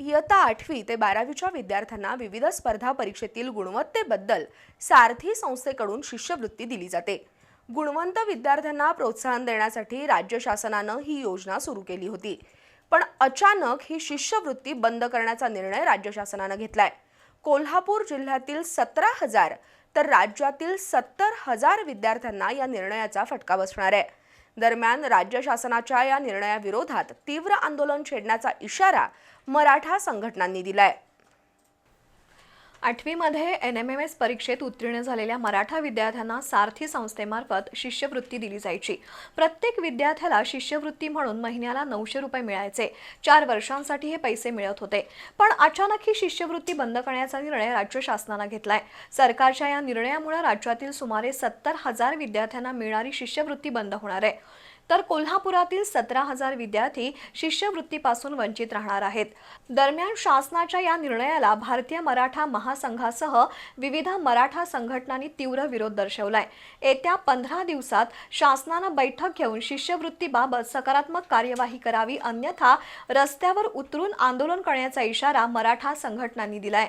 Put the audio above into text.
इयत्ता आठवी ते बारावीच्या विद्यार्थ्यांना विविध स्पर्धा परीक्षेतील गुणवत्तेबद्दल सारथी संस्थेकडून शिष्यवृत्ती दिली जाते. गुणवंत विद्यार्थ्यांना प्रोत्साहन देण्यासाठी राज्य शासनानं ही योजना सुरू केली होती. पण अचानक ही शिष्यवृत्ती बंद करण्याचा निर्णय राज्य शासनानं घेतलाय. कोल्हापूर जिल्ह्यातील सतरा हजार तर राज्यातील सत्तर हजार विद्यार्थ्यांना या निर्णयाचा फटका बसणार आहे. दरम्यान राज्य शासनाच्या या निर्णयाविरोधात तीव्र आंदोलन छेडण्याचा इशारा मराठा संघटनांनी दिलाय. आठवीमध्ये एन एम एम एस परीक्षेत उत्तीर्ण झालेल्या मराठा विद्यार्थ्यांना सारथी संस्थेमार्फत शिष्यवृत्ती दिली जायची. प्रत्येक विद्यार्थ्याला शिष्यवृत्ती म्हणून महिन्याला नऊशे रुपये मिळायचे. चार वर्षांसाठी हे पैसे मिळत होते. पण अचानक ही शिष्यवृत्ती बंद करण्याचा निर्णय राज्य शासनानं घेतलाय. सरकारच्या या निर्णयामुळे राज्यातील सुमारे सत्तर हजार विद्यार्थ्यांना मिळणारी शिष्यवृत्ती बंद होणार आहे. तर कोल्हापुरातील सतरा हजार विद्यार्थी शिष्यवृत्तीपासून वंचित राहणार आहेत. दरम्यान शासनाच्या या निर्णयाला भारतीय मराठा महासंघासह विविध मराठा संघटनांनी तीव्र विरोध दर्शवलाय. येत्या पंधरा दिवसात शासनानं बैठक घेऊन शिष्यवृत्तीबाबत सकारात्मक कार्यवाही करावी अन्यथा रस्त्यावर उतरून आंदोलन करण्याचा इशारा मराठा संघटनांनी दिलाय.